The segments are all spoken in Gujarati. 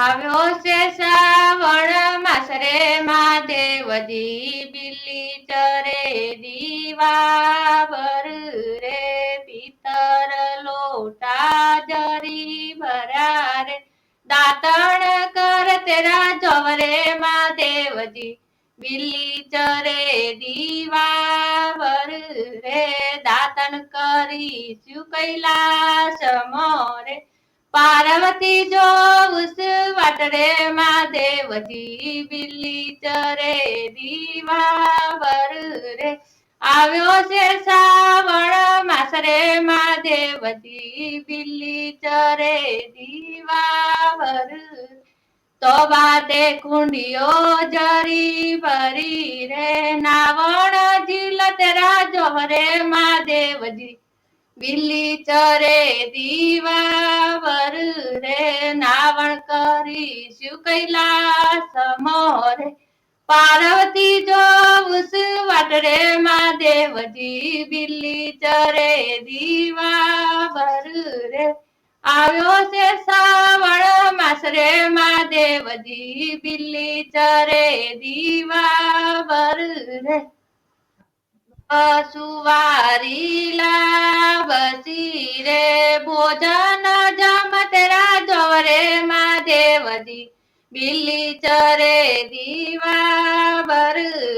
આવ્યો છે શ્રાવણ માસ રે મહાદેવજી બિલ્લી ચરે દીવા બર રે, પિતર લોટા જરી ભરા રે દાતણ કર તેરા જવરે, મહાદેવજી બિલ્લી ચરે દીવા બર રે. દાતણ કરીશું કૈલાસ મોરે. પાર્વતી જો ઉસ વાટરે મહાદેવજી બિલ્લી ચરે દીવા રે આવ્યો છે શ્રાવણ માસ રે મહાદેવજી બિલ્લી ચરે દીવા તો બાતે કુંડીઓ જરી ભરી રે નાવણ જીલ તેરા જોહરે મહાદેવજી બિલ્લી ચરે દીવા રે નાવણ કરીશું કૈલાસ મોરે પાર્વતી જો ઉસ વાટરે મહાદેવજી બિલ્લી ચરે દીવા રે આવ્યો છે શ્રાવણ માસ રે મહાદેવજી બિલ્લી ચરે દીવા રે સુવારી બસી રે, ભોજન જમ તેરા જોરે મહાદેવજી. બિલ્લી ચરે દીવા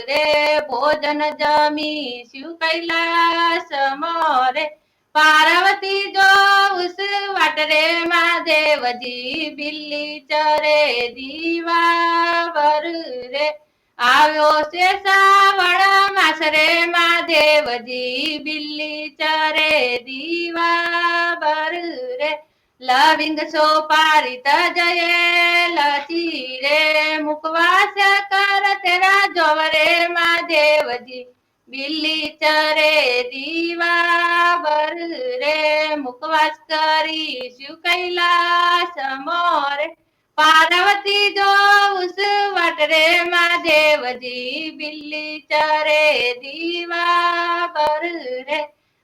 રે, ભોજન જમી શું કૈલાસ મોરે. પાર્વતી જો ઉસ વાટરે મહાદેવજી બિલ્લી ચરે દીવા રે. આવ્યો છે શ્રાવણ માસ રે મહાદેવજી બિલ્લી ચરે દીવા રે. લવિંગ સોપારી તજયે લચી રે મુકવાસ કર તેરા જોવરે મહાદેવજી બિલ્લી ચરે દીવા રે. મુકવાસ કરી શું કૈલાસ મોરે. પાર્વતી જો ઉસ વટરે મહાદેવજી બિલ્લી ચરે દીવા રે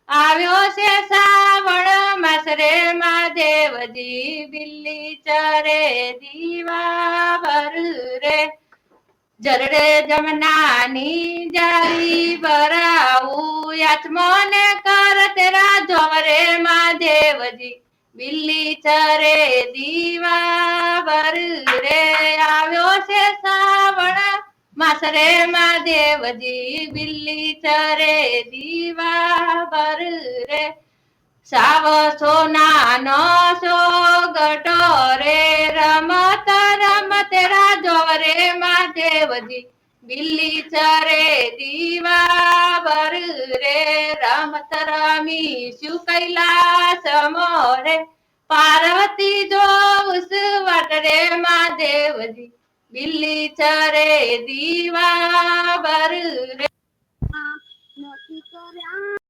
આવ્યો છે શ્રાવણ માસ રે મહાદેવજી બિલ્લી ચરે દીવા રે જરડે જમનાની જારી ભરાવું આત્મને કર તેરા જોવરે મહાદેવજી બિલ્લી ચરે દીવા રે આવ્યો છે શ્રાવણ માસ રે મહાદેવજી બિલ્લી ચરે દીવા રે. સાવ સોનાનો સો ગટો રે, રમત રમત રાજો રે મહાદેવજી બિલ્લી ચરે દીવા રે. રમત રમી શું કૈલાસ મોરે, પાર્વતી જો ઉસ વટરે મહાદેવજી બિલ્લી ચરે દીવા રે નથી કર્યા.